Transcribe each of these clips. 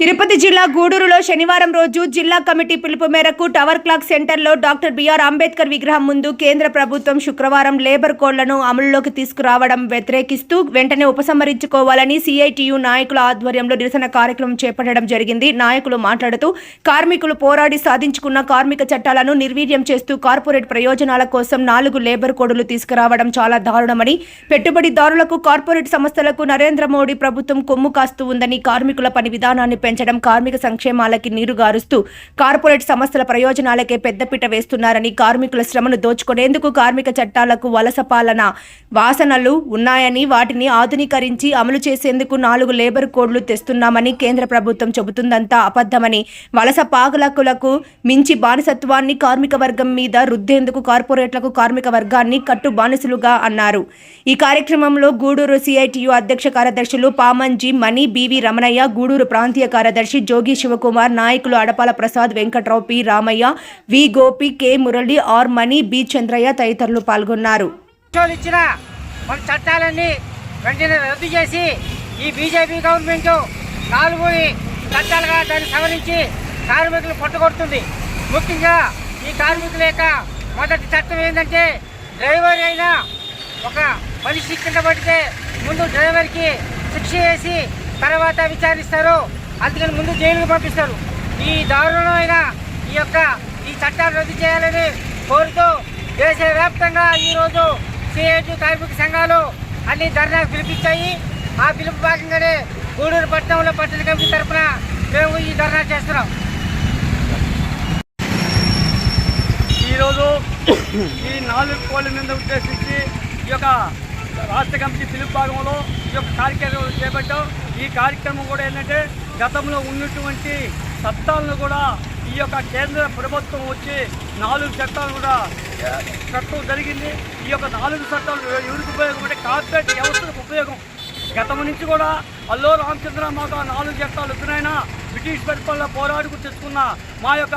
తిరుపతి జిల్లా గూడూరులో శనివారం రోజు జిల్లా కమిటీ పిలుపు మేరకు టవర్ క్లాక్ సెంటర్లో డాక్టర్ బిఆర్ అంబేద్కర్ విగ్రహం ముందు కేంద్ర ప్రభుత్వం శుక్రవారం లేబర్ కోడ్లను అమలులోకి తీసుకురావడం వ్యతిరేకిస్తూ వెంటనే ఉపసంహరించుకోవాలని సిఐటియు నాయకుల ఆధ్వర్యంలో నిరసన కార్యక్రమం చేపట్టడం జరిగింది. నాయకులు మాట్లాడుతూ కార్మికులు పోరాడి సాధించుకున్న కార్మిక చట్టాలను నిర్వీర్యం చేస్తూ కార్పొరేట్ ప్రయోజనాల కోసం నాలుగు లేబర్ కోడ్లు తీసుకురావడం చాలా దారుణమని పెట్టుబడిదారులకు కార్పొరేట్ సంస్థలకు నరేంద్ర మోడీ ప్రభుత్వం కొమ్ము కాస్తూ ఉందని కార్మికుల పని విధానాన్ని పెంచడం కార్మిక సంక్షేమాలకి నీరు గారుస్తూ కార్పొరేట్ సంస్థల ప్రయోజనాలకే పెద్దపీట వేస్తున్నారని కార్మికుల శ్రమను దోచుకునేందుకు కార్మిక చట్టాలకు వలస పాలన వాసనలు ఉన్నాయని వాటిని ఆధునీకరించి అమలు చేసేందుకు నాలుగు లేబర్ కోడ్లు తెస్తున్నామని కేంద్ర ప్రభుత్వం చెబుతుందంతా అబద్ధమని వలస పాలకులకు మించి బానిసత్వాన్ని కార్మిక వర్గం మీద రుద్దేందుకు కార్పొరేట్లకు కార్మిక వర్గాన్ని కట్టు బానిసలుగా అన్నారు. ఈ కార్యక్రమంలో గూడూరు సిఐటియు అధ్యక్ష కార్యదర్శులు పామంజీ మణి బివి రమణయ్య గూడూరు ప్రాంతీయ కార్యదర్శి జోగి శివకుమార్ నాయకులు Adapala Prasad Venkatrao P Ramaiah V Gopi K Murali R Mani B Chandraiah తదితరులు పాల్గొన్నారు. ఇచ్చిన మన చట్టాలన్నీ వెంటనే రద్దు చేసి ఈ బీజేపీ గవర్నమెంట్ నాలుగు చట్టాలుగా దాన్ని సవరించి కార్మికులు పట్టుకొడుతుంది ముఖ్యంగా ఈ కార్మికుల యొక్క మొదటి చట్టం ఏంటంటే డ్రైవర్ అయినా ఒక మనిషి కింద పడితే ముందు డ్రైవర్కి శిక్ష వేసి తర్వాత విచారిస్తారు. అందుకని ముందు జైలుకు పంపిస్తారు. ఈ దారుణమైన ఈ యొక్క ఈ చట్టాలు రద్దు చేయాలని కోరుతూ దేశవ్యాప్తంగా ఈరోజు సిఐటి కార్మిక సంఘాలు అన్ని ధర్నాకు పిలిపించాయి. ఆ పిలుపు భాగంగానే గూడూరు పట్టణంలో పట్టణ కమిటీ తరఫున మేము ఈ ధర్నా చేస్తున్నాం. ఈరోజు ఈ నాలుగు కోళ్ళ మీద ఉద్దేశించి ఈ యొక్క రాష్ట్ర కమిటీ పిలుపు భాగంలో ఈ యొక్క కార్యక్రమం చేపట్టాం. ఈ కార్యక్రమం కూడా ఏంటంటే గతంలో ఉన్నటువంటి చట్టాలను కూడా ఈ యొక్క కేంద్ర ప్రభుత్వం వచ్చి నాలుగు చట్టాలు కూడా చట్టం జరిగింది. ఈ యొక్క నాలుగు చట్టాలు ఎవరికి ఉపయోగం అంటే కార్పొరేట్ వ్యవస్థకు ఉపయోగం. గతం నుంచి కూడా అల్లో రామచంద్ర మాకు నాలుగు చట్టాలు ఎదురైనా బ్రిటిష్ పరిపాలన పోరాడుకు తెచ్చుకున్న మా యొక్క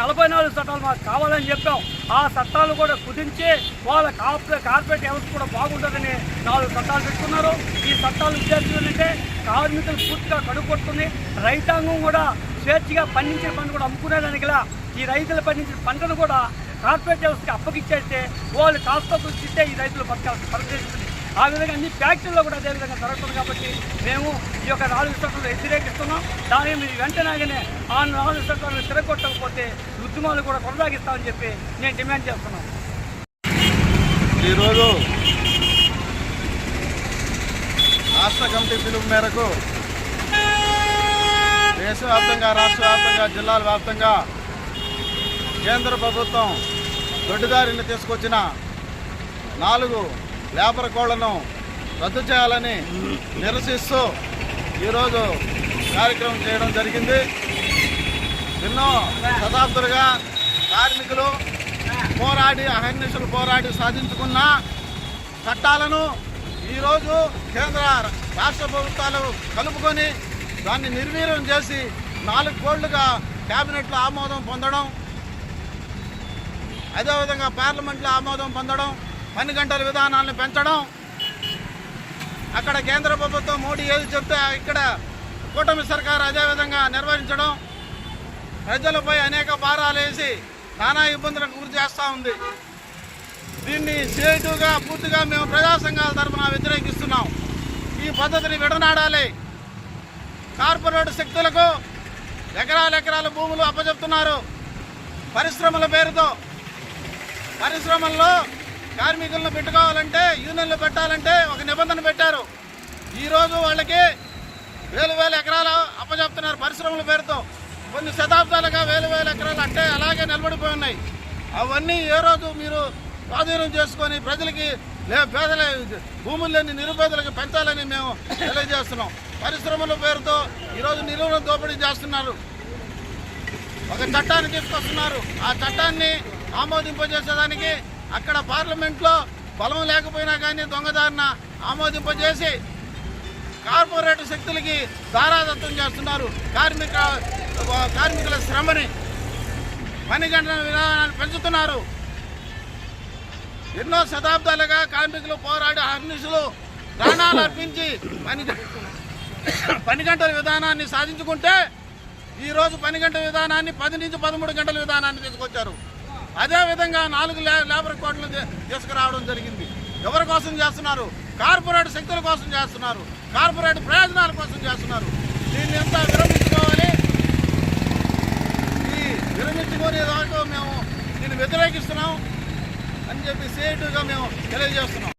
నలభై నాలుగు చట్టాలు మాకు కావాలని చెప్పాం. ఆ చట్టాలు కూడా కుదించి వాళ్ళ కార్పొరేట్ కార్పొరేట్ వ్యవస్థ కూడా బాగుంటుందని నాలుగు చట్టాలు పెట్టుకున్నారు. ఈ చట్టాలు ఉద్దేశం కార్మికులు పూర్తిగా కడుక్కొట్టుకుని రైతాంగం కూడా స్వేచ్ఛగా పండించిన పంట కూడా అమ్ముకునేదానికి ఈ రైతులు పండించిన పంటను కూడా కార్పొరేట్ వ్యవస్థకి అప్పగిచ్చేస్తే వాళ్ళు కాస్త ఇస్తే ఈ రైతులు బతకాల్సిన పరిస్థితి ఆ విధంగా అన్ని ఫ్యాక్టరీలో కూడా అదే విధంగా జరుగుతుంది కాబట్టి మేము ఈ యొక్క నాలుగు చట్టాలు వ్యతిరేకిస్తున్నాం. దాని మీరు వెంటనే ఆ నాలుగు చట్టాలను తిరగొట్టకపోతే ఉద్యమాలు కూడా కొనసాగిస్తామని చెప్పి నేను డిమాండ్ చేస్తున్నాను ఈరోజు రాష్ట్ర కమిటీ పిలుపు మేరకు దేశవ్యాప్తంగా రాష్ట్ర వ్యాప్తంగా జిల్లాల వ్యాప్తంగా కేంద్ర ప్రభుత్వం దొడ్డిదారిని తీసుకొచ్చిన నాలుగు లేబర్ కోళ్ళను రద్దు చేయాలని నిరసిస్తూ ఈరోజు కార్యక్రమం చేయడం జరిగింది. ఎన్నో శతాబ్దులుగా కార్మికులు పోరాడి అహర్నిశలు పోరాడి సాధించుకున్న చట్టాలను ఈరోజు కేంద్ర రాష్ట్ర ప్రభుత్వాలు కలుపుకొని దాన్ని నిర్వీర్యం చేసి నాలుగు కోళ్ళుగా క్యాబినెట్లో ఆమోదం పొందడం అదేవిధంగా పార్లమెంట్లో ఆమోదం పొందడం పని గంటల విధానాలను పెంచడం. అక్కడ కేంద్ర ప్రభుత్వం మోడీ ఏది చెప్తే ఇక్కడ కూటమి సర్కారు అదేవిధంగా నిర్వహించడం. ప్రజలపై అనేక భారాలు వేసి నానా ఇబ్బందులకు గురి చేస్తూ ఉంది. దీన్ని సేటుగా పూర్తిగా మేము ప్రజా సంఘాల తరఫున వ్యతిరేకిస్తున్నాం. ఈ పద్ధతిని విడనాడాలి. కార్పొరేట్ శక్తులకు ఎకరాల ఎకరాల భూములు అప్పచెప్తున్నారు. పరిశ్రమల పేరుతో. పరిశ్రమల్లో కార్మికులను పెట్టుకోవాలంటే యూనియన్లు పెట్టాలంటే ఒక నిబంధన పెట్టారు. ఈరోజు వాళ్ళకి వేలు వేల ఎకరాలు అప్పచెప్తున్నారు పరిశ్రమల పేరుతో. కొన్ని శతాబ్దాలుగా వేలు వేల ఎకరాలు అంటే అలాగే నిలబడిపోయి ఉన్నాయి. అవన్నీ ఏ రోజు మీరు స్వాధీనం చేసుకొని ప్రజలకి లే పేదల భూములు లేని నిరుపేదలకు పెంచాలని మేము తెలియజేస్తున్నాం. పరిశ్రమల పేరుతో ఈరోజు నిలువున దోపిడీ చేస్తున్నారు. ఒక చట్టాన్ని తీసుకొస్తున్నారు. ఆ చట్టాన్ని ఆమోదింపజేసేదానికి అక్కడ పార్లమెంట్లో బలం లేకపోయినా కానీ దొంగదారిన ఆమోదింపజేసి కార్పొరేట్ శక్తులకి దారాదత్తం చేస్తున్నారు. కార్మిక కార్మికుల శ్రమని పని గంటల విధానాన్ని పెంచుతున్నారు. ఎన్నో శతాబ్దాలుగా కార్మికులు పోరాడి అహర్నిశలు ప్రాణాలు అర్పించి పని పని గంటల విధానాన్ని సాధించుకుంటే ఈరోజు పని గంటల విధానాన్ని పది నుంచి పదమూడు గంటల విధానాన్ని తీసుకొచ్చారు. అదేవిధంగా నాలుగు లేబర్ కోడ్లు తీసుకురావడం జరిగింది. ఎవరి కోసం చేస్తున్నారు? కార్పొరేట్ శక్తుల కోసం చేస్తున్నారు. కార్పొరేట్ ప్రయోజనాల కోసం చేస్తున్నారు. దీన్ని ఎంత విరమించుకోవాలి? ఈ విరమించుకునే దాకా మేము దీన్ని వ్యతిరేకిస్తున్నాం అని చెప్పి సేటుగా మేము తెలియజేస్తున్నాం.